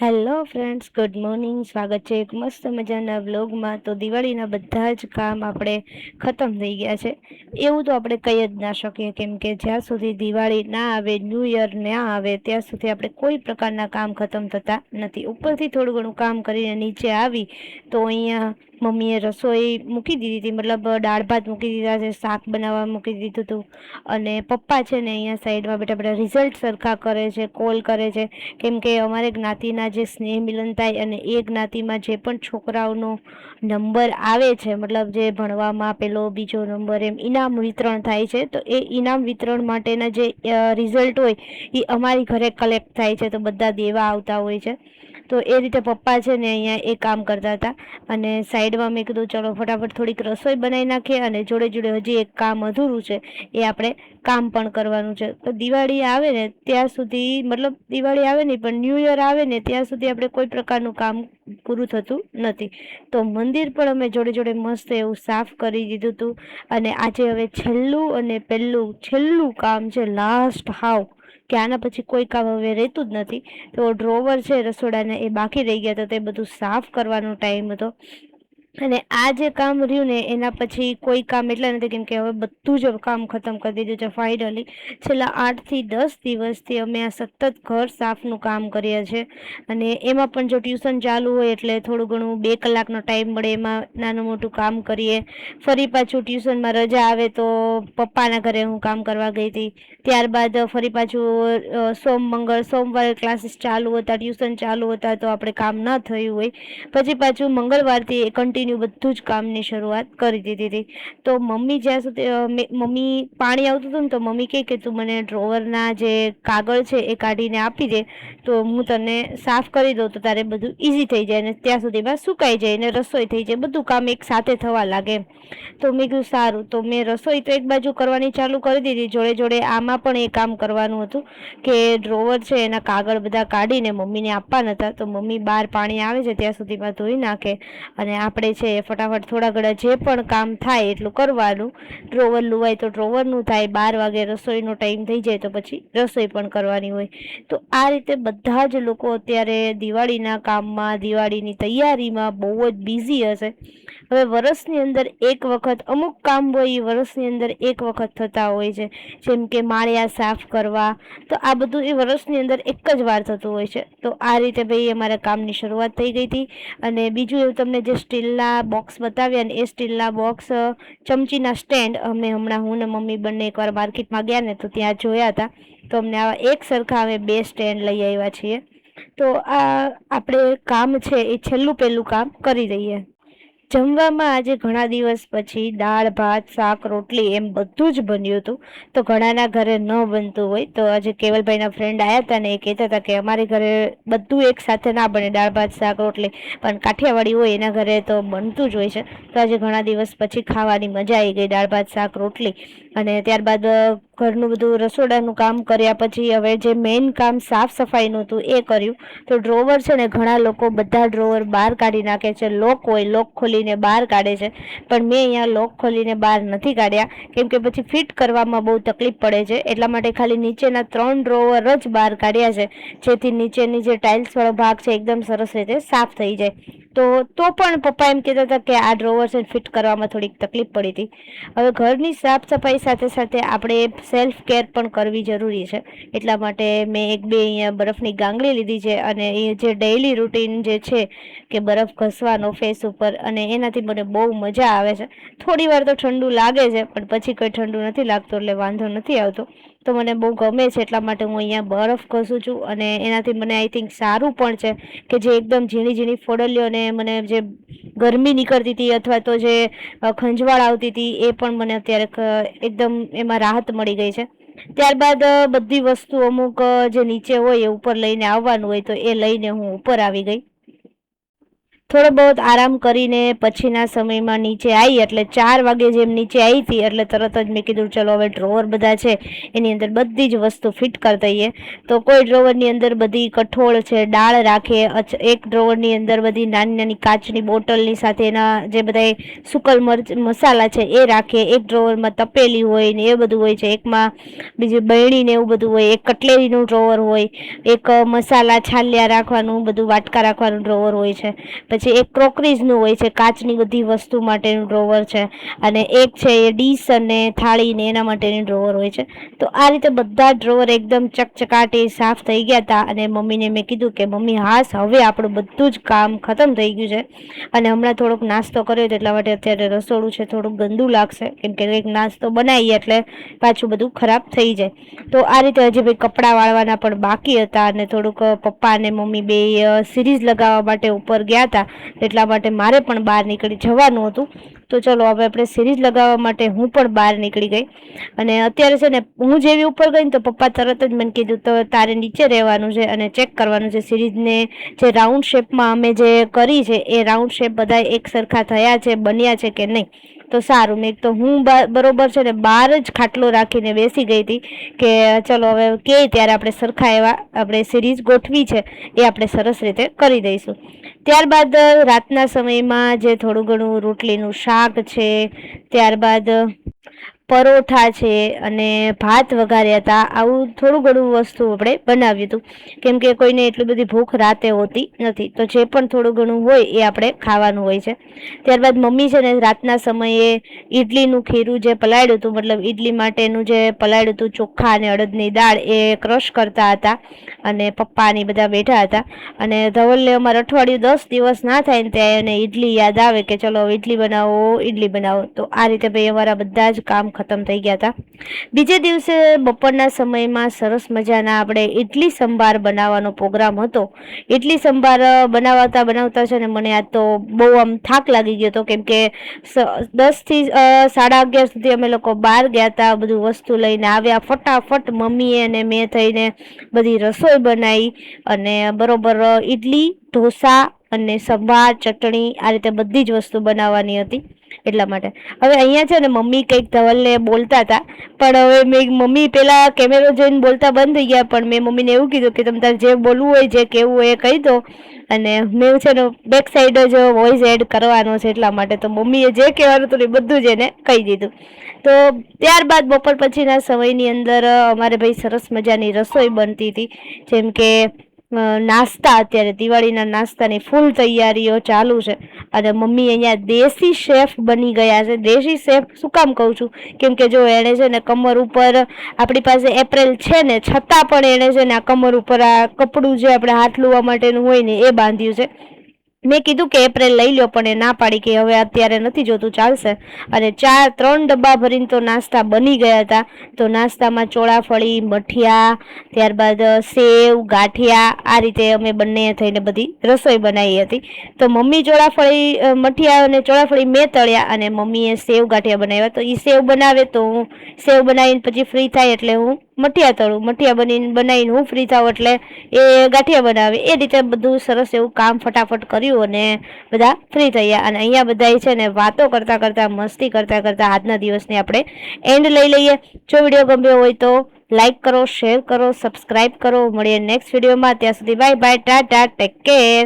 Hello friends good morning સ્વાગત છે એક મસ્ત મજાના વ્લોગમાં તો દિવાળીના બધા જ કામ આપણે ખતમ થઈ ગયા છે. એવું તો આપણે કહી જ ના શકીએ. કેમ કે જ્યાં સુધી દિવાળી ના આવે ન્યૂ યર ના આવે, ત્યાં સુધી આપણે કોઈ પ્રકારના કામ ખતમ થતા નથી. ઉપરથી થોડું ઘણું કામ કરીને નીચે આવી, તો અહીંયા મમ્મીએ રસોઈ મૂકી દીધી હતી. મતલબ દાળ ભાત મૂકી દીધા છે, શાક બનાવવા મૂકી દીધું હતું. અને પપ્પા છે ને અહીંયા સાઈડમાં બેઠા બેઠા રિઝલ્ટ સરખા કરે છે કોલ કરે છે. કેમ કે અમારે જ્ઞાતિના જે સ્નેહ મિલન થાય અને એ જ્ઞાતિમાં જે પણ છોકરાઓનો નંબર આવે છે, મતલબ જે ભણવામાં પેલો બીજો નંબર એમ, ઇનામ વિતરણ થાય છે, તો એ ઇનામ વિતરણ માટેના જે રિઝલ્ટ હોય, એ અમારી ઘરે કલેક્ટ થાય છે. તો બધા દેવા આવતા હોય છે. તો એ રીતે પપ્પા છે ને અહીંયા એ કામ કરતા હતા. અને સાઈડમાં મેં કીધું, ચલો, ફટાફટ થોડીક રસોઈ બનાવી નાખીએ અને જોડે જોડે હજી એક કામ અધૂરું છે, એ આપણે કામ પણ કરવાનું છે. તો દિવાળી આવે ને ત્યાં સુધી, મતલબ દિવાળી આવે નહીં, પણ ન્યૂ યર આવે ને ત્યાં સુધી આપણે કોઈ પ્રકારનું કામ પૂરું થતું નથી. તો મંદિર પણ અમે જોડે જોડે મસ્ત એવું સાફ કરી દીધું હતું અને આજે હવે છેલ્લું અને પહેલું, છેલ્લું કામ છે લાસ્ટ હાવ કે આના પછી કોઈ કામ હવે રહેતું જ નથી. તો ડ્રોવર છે રસોડાના એ બાકી રહી ગયા હતા તે બધું સાફ કરવાનો ટાઈમ હતો. અને આ જે કામ રહ્યું ને, એના પછી કોઈ કામ એટલા નથી કેમ કે હવે બધું જ કામ ખતમ કરી દીધું છે ફાઇનલી છેલ્લા આઠથી દસ દિવસથી અમે આ સતત ઘર સાફનું કામ કરીએ છીએ અને એમાં પણ જો ટ્યુશન ચાલુ હોય એટલે થોડું ઘણું બે કલાકનો ટાઈમ મળે, એમાં નાનું મોટું કામ કરીએ. ફરી પાછું ટ્યુશનમાં રજા આવે તો પપ્પાના ઘરે હું કામ કરવા ગઈ હતી. ત્યારબાદ ફરી પાછું સોમ, મંગળ, સોમવારે ક્લાસીસ ચાલુ હતા, ટ્યુશન ચાલુ હતા તો આપણે કામ ન થયું હોય. પછી પાછું મંગળવારથી કન્ટિન્યુ કન્ટિન્યુ બધું જ કામની શરૂઆત કરી દીધી હતી. તો મમ્મી જ્યાં સુધી મમ્મી પાણી આવતું હતું ને તો મમ્મી કહે કે તું મને ડ્રોવરના જે કાગળ છે એ કાઢીને આપી દે. તો હું તને સાફ કરી દઉં તો તારે બધું ઇઝી થઈ જાય અને ત્યાં સુધીમાં સુકાઈ જાય ને રસોઈ થઈ જાય. બધું કામ એક સાથે થવા લાગે. તો મેં કીધું, સારું. તો મેં રસોઈ તો એક બાજુ કરવાની ચાલુ કરી દીધી. જોડે જોડે આમાં પણ એ કામ કરવાનું હતું કે ડ્રોવર છે એના કાગળ બધા કાઢીને મમ્મીને આપવાના હતા. તો મમ્મી બહાર પાણી આવે છે ત્યાં સુધીમાં ધોઈ નાખે અને આપણે છે, ફટાફટ થોડા ઘણા જે પણ કામ થાય એટલું કરવાનું. ડ્રોવર લુવાય તો ડ્રોવરનું થાય, બાર વાગે રસોઈનો ટાઈમ થઈ જાય તો પછી રસોઈ પણ કરવાની હોય. તો આ રીતે બધા જ લોકો અત્યારે દિવાળીના કામમાં, દિવાળીની તૈયારીમાં બહુ જ બિઝી હશે. હવે વર્ષની અંદર એક વખત અમુક કામ હોય, એ વર્ષની અંદર એક વખત થતા હોય છે. જેમ કે માળિયા સાફ કરવા, તો આ બધું એ વર્ષની અંદર એક જ વાર થતું હોય છે. તો આ રીતે ભાઈ અમારા કામની શરૂઆત થઈ ગઈ હતી. અને બીજું એવું તમને જે સ્ટીલના સ્ટીલના બોક્સ બતાવ્યા ને એ સ્ટીલના બોક્સ ચમચીના સ્ટેન્ડ અમે હમણાં હું ને મમ્મી બંને એકવાર માર્કેટમાં ગયા ને તો ત્યાં જોયા હતા. તો અમને આવા એક સરખા અમે બે સ્ટેન્ડ લઈ આવ્યા છીએ. તો આ, આપણે કામ છે એ છેલ્લું પહેલું કામ કરી દઈએ જમવામાં આજે ઘણા દિવસ પછી દાળ, ભાત, શાક, રોટલી એમ બધું જ બન્યું હતું. તો ઘણાના ઘરે ન બનતું હોય તો આજે કેવલભાઈના ફ્રેન્ડ આવ્યા હતા ને એ કહેતા હતા કે અમારી ઘરે બધું એક સાથે ના બને, દાળ, ભાત, શાક, રોટલી. પણ કાઠિયાવાડી હોય એના ઘરે તો બનતું જ હોય છે. તો આજે ઘણા દિવસ પછી ખાવાની મજા આવી ગઈ, દાળ, ભાત, શાક, રોટલી. અને ત્યારબાદ ઘરનું બધું રસોડાનું કામ કર્યા પછી હવે જે મેઇન કામ સાફ સફાઈનું હતું એ કર્યું. તો ડ્રોવર છે ને ઘણા લોકો બધા ડ્રોવર બહાર કાઢી નાખે છે. લોક હોય લોક ખોલીને બહાર કાઢે છે. પણ મેં અહીંયા લોક ખોલીને બહાર નથી કાઢ્યા. કેમ કે પછી ફિટ કરવામાં બહુ તકલીફ પડે છે. એટલા માટે ખાલી નીચેના ત્રણ ડ્રોવર જ બહાર કાઢ્યા છે. જેથી નીચેની જે ટાઇલ્સવાળો ભાગ છે, એકદમ સરસ રીતે સાફ થઈ જાય. તો તો પણ પપ્પા એમ કહેતા હતા કે આ ડ્રોવર્સને ફિટ કરવામાં થોડીક તકલીફ પડી હતી. હવે ઘરની સાફ સફાઈ સાથે સાથે આપણે સેલ્ફ કેર પણ કરવી જરૂરી છે. એટલા માટે મેં એક બે અહીંયા બરફની ગાંગડી લીધી છે અને એ જે ડેઈલી રૂટીન જે છે કે બરફ ઘસવાનો ફેસ ઉપર, અને એનાથી મને બહુ મજા આવે છે. થોડી વાર તો ઠંડુ લાગે છે, પણ પછી કોઈ ઠંડુ નથી લાગતું એટલે વાંધો નથી આવતો. તો મને બહુ ગમે છે, એટલા માટે હું અહીંયા બરફ ઘસું છું અને એનાથી મને આઈ થિંક સારું પણ છે કે જે એકદમ ઝીણી ઝીણી ફોડલીઓ અને મને જે ગરમી નીકળતી હતી અથવા તો જે ખંજવાળ આવતી હતી એ પણ મને અત્યારે એકદમ એમાં રાહત મળી ગઈ છે. ત્યારબાદ બધી વસ્તુ અમુક જે નીચે હોય એ ઉપર લઈને આવવાનું હોય તો એ લઈને હું ઉપર આવી ગઈ. થોડો બહુ આરામ કરીને પછીના સમયમાં નીચે આવી એટલે ચાર વાગે જેમ નીચે આવી હતી, એટલે તરત જ મેં કીધું, ચલો, હવે ડ્રોવર બધા છે, એની અંદર બધી જ વસ્તુ ફિટ કરી દઈએ. તો કોઈ ડ્રોવરની અંદર બધી કઠોળ છે દાળ રાખે એક ડ્રોવરની અંદર બધી નાની નાની કાચની બોટલની સાથે એના જે બધા સુકલ મરચ, મસાલા છે, એ રાખે, એક ડ્રોવરમાં તપેલી હોય ને એ બધું હોય છે, એકમાં બીજી બહેણી ને એવું બધું હોય, એક કટલેરીનું ડ્રોવર હોય, એક મસાલા છાલ્યા રાખવાનું, બધું વાટકા રાખવાનું ડ્રોવર હોય છે. પછી એક ક્રોકરીઝનું હોય છે, કાચની બધી વસ્તુ માટેનું ડ્રોવર છે અને એક છે એ ડીશ અને થાળી ને એના માટેની ડ્રોવર હોય છે. તો આ રીતે બધા ડ્રોવર એકદમ ચકચકાટી સાફ થઈ ગયા હતા અને મમ્મીને મેં કીધું કે, મમ્મી, હાસ, હવે આપણું બધું જ કામ ખતમ થઈ ગયું છે. અને હમણાં થોડોક નાસ્તો કર્યો તો એટલા માટે અત્યારે રસોડું છે, થોડુંક ગંદુ લાગશે, કેમ કે કંઈક નાસ્તો બનાવીએ એટલે પાછું બધું ખરાબ થઈ જાય. તો આ રીતે હજી ભાઈ કપડાં વાળવાના પણ બાકી હતા અને થોડુંક પપ્પા અને મમ્મી બે સિરીઝ લગાવવા માટે ઉપર ગયા હતા એટલા માટે મારે પણ બહાર નીકળી જવાનું હતું. તો ચલો, હવે આપણે સિરીઝ લગાવવા માટે હું પણ બહાર નીકળી ગઈ. અને અત્યારે છે ને, હું જેવી ઉપર ગઈ ને તો પપ્પા તરત જ મને કીધું, તો તારે નીચે રહેવાનું છે અને ચેક કરવાનું છે સિરીઝને. જે રાઉન્ડ શેપમાં અમે જે કરી છે, એ રાઉન્ડ શેપ બધા એક સરખા થયા છે, બન્યા છે કે નહીં? તો સારું. નહીં તો હું બરોબર છે ને બહાર જ ખાટલો રાખીને બેસી ગઈ હતી કે ચલો હવે કે ત્યારે આપણે સરખા એવા, આપણે સિરીઝ ગોઠવી છે એ આપણે સરસ રીતે કરી દઈશું. ત્યારબાદ રાતના સમયમાં જે થોડું ઘણું રોટલીનું શાક છે, ત્યારબાદ પરોઠા છે અને ભાત વઘાર્યા હતા. આવું થોડું ઘણું વસ્તુ આપણે બનાવ્યું હતું. કેમ કે કોઈને એટલી બધી ભૂખ રાતે હોતી નથી. તો જે પણ થોડું ઘણું હોય એ આપણે ખાવાનું હોય છે. ત્યારબાદ મમ્મી છે ને રાતના સમયે ઈડલીનું ખીરું જે પલાળ્યું હતું, મતલબ ઈડલી માટેનું જે પલાળ્યું હતું ચોખ્ખા અને અડદની દાળ એ ક્રશ કરતા હતા અને પપ્પાની બધા બેઠા હતા. અને ધવલને અમારે અઠવાડિયું દસ દિવસ ના થાય ને ત્યાં એને ઈડલી યાદ આવે કે ચલો ઇડલી બનાવો, ઈડલી બનાવો. તો આ રીતે ભાઈ અમારા બધા જ કામ ખતમ થઈ ગયા હતા બીજે દિવસે બપોરના સમયમાં સરસ મજાના આપણે ઇડલી સંભાર બનાવવાનો પ્રોગ્રામ હતો. ઇડલી સંભાર બનાવતા બનાવતા છે ને મને આ તો બહુ આમ થાક લાગી ગયો હતો કેમ કે દસથી સાડા અગિયાર સુધી અમે લોકો બહાર ગયા હતા બધું વસ્તુ લઈને આવ્યા. ફટાફટ મમ્મીએ અને મેં થઈને બધી રસોઈ બનાવી અને બરોબર ઇડલી ઢોસા અને સંભાર, ચટણી આ રીતે બધી જ વસ્તુ બનાવવાની હતી. એટલા માટે. હવે અહીંયા છે ને મમ્મી કંઈક ધવલને બોલતા હતા, પણ હવે મેં મમ્મી પેલા કેમેરો જોઈને બોલતા બંધ થઈ ગયા, પણ મેં મમ્મીને એવું કીધું કે તમે તારે જે બોલવું હોય, જે કહેવું હોય એ કહી દો. અને મેં છે ને બેક સાઈડ જ વોઇસ એડ કરવાનો છે એટલા માટે, તો મમ્મીએ જે કહેવાનું હતું એ બધું જ એને કહી દીધું. તો ત્યારબાદ બપોર પછીના સમયની અંદર અમારે ભાઈ સરસ મજાની રસોઈ બનતી હતી, જેમ કે નાસ્તા અત્યારે દિવાળીના નાસ્તાની ફૂલ તૈયારીઓ ચાલુ છે. અને મમ્મી અહીંયા દેશી શેફ બની ગયા છે. દેશી શેફ શું કામ કહું છું? કેમ કે જો એણે છે ને કમર ઉપર આપણી પાસે એપ્રિલ છે ને, છતાં પણ એણે છે ને આ કમર ઉપર આ કપડું જે આપણે હાથ લુવા માટેનું હોય ને એ બાંધ્યું છે. મેં કીધું કે એપ્રિલ લઈ લો પણ એ ના પાડી કે હવે અત્યારે નથી જોતું, ચાલશે. અને ચાર, ત્રણ ડબ્બા ભરીને તો નાસ્તા બની ગયા હતા. તો નાસ્તામાં ચોળાફળી, મઠિયા, ત્યારબાદ સેવ, ગાંઠિયા, આ રીતે અમે બંને થઈને બધી રસોઈ બનાવી હતી. તો મમ્મી ચોળાફળી મઠિયા અને ચોળાફળી મેં તળ્યા અને મમ્મીએ સેવ, ગાંઠિયા બનાવ્યા. તો એ સેવ બનાવે તો હું સેવ બનાવીને પછી ફ્રી થાય એટલે હું મઠિયા તળું, મઠિયા બનીને બનાવીને હું ફ્રી થાઉં એટલે એ ગાંઠિયા બનાવે. એ રીતે બધું સરસ એવું કામ ફટાફટ કર્યું અને બધા ફ્રી થયા. અને અહીંયા બધા છે ને વાતો કરતાં કરતાં, મસ્તી કરતાં કરતાં આજના દિવસની આપણે એન્ડ લઈ લઈએ. જો વીડિયો ગમ્યો હોય તો લાઈક કરો શેર કરો સબસ્ક્રાઈબ કરો. મળીએ નેક્સ્ટ વિડીયોમાં ત્યાં સુધી bye bye tata take care